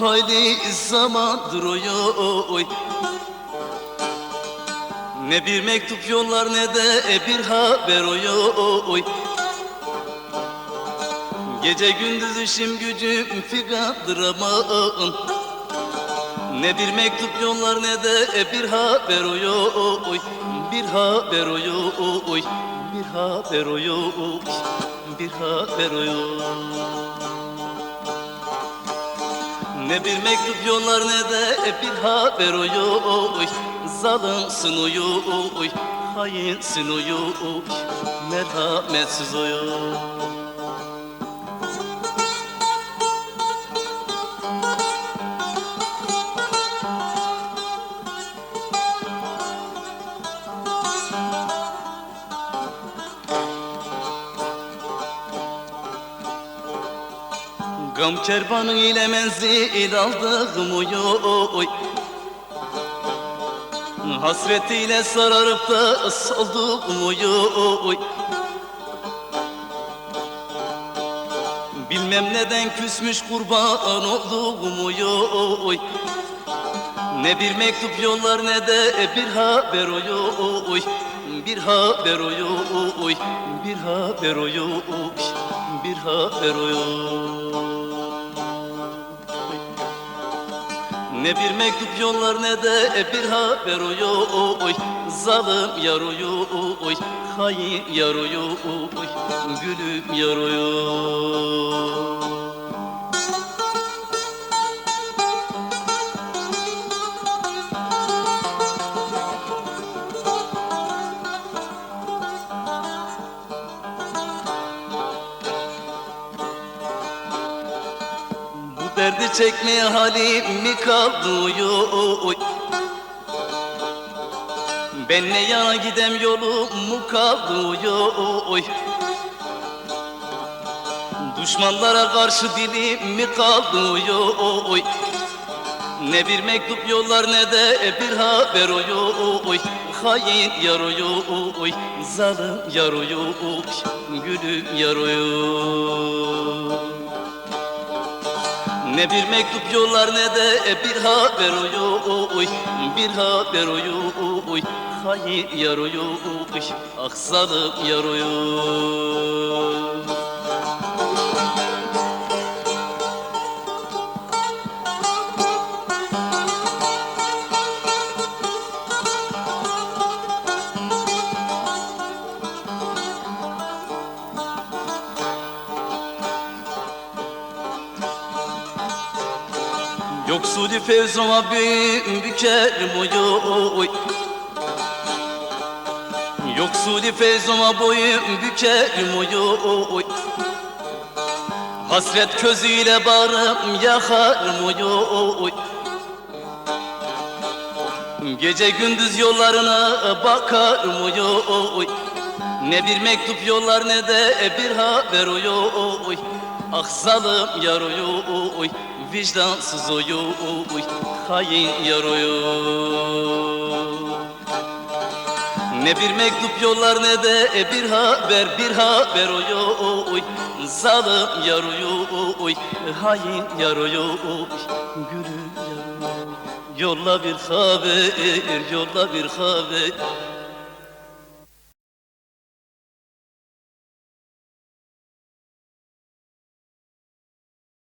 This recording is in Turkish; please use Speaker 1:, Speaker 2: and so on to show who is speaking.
Speaker 1: hayli zamandır oy oy. Ne bir mektup yollar ne de bir haber oy. Oy Gece gündüz işim gücüm figandır aman. Ne bir mektup yollar ne de bir haber oy. Oy Bir haber oy oy. Bir haber oy. Bir haber oy Ne bir mektup yollar ne de bir haber oy Zalımsın oy Hainsin oy Merhametsiz oy Gam kervanı ile menzil aldım oy oy. Hasretiyle sararıp da soldum oy oy. Bilmem neden küsmüş kurban oldum oy oy. Ne bir mektup yollar ne de bir haber oy oy. Bir haber oy oy. Bir haber oy. Bir haber oy Ne bir mektup yollar ne de bir haber oy oy. Zalim yar oy oy. Hain yar oy oy. Gülüm yar oy derdi çekmeye halim mi kaldı? Oy Ben ne yana gidem yolum mu kaldı? Oy Düşmanlara karşı dilim mi kaldı? Oy Ne bir mektup yollar ne de bir haber. Oy Hain yar oy Zalim yar oy Gülüm yar oy ne bir mektup yollar ne de bir haber oy Bir haber oy Hain yar oy Ah zalim yar oy Yoksuli fevzuma bin bükerim oy oy Yoksuli feyzuma boyun bükerim oy oy Hasret közüyle bağrım yakarım oy oy Gece gündüz yollarına bakarım oy oy Ne bir mektup yollar ne de bir haber oy Ah zalim yar oy Vicdansız oy Hain yar ne bir mektup yollar ne de bir haber bir haber oy Zalim yar oy hain yar oy Gülüm yar Yolla bir haber yolla bir haber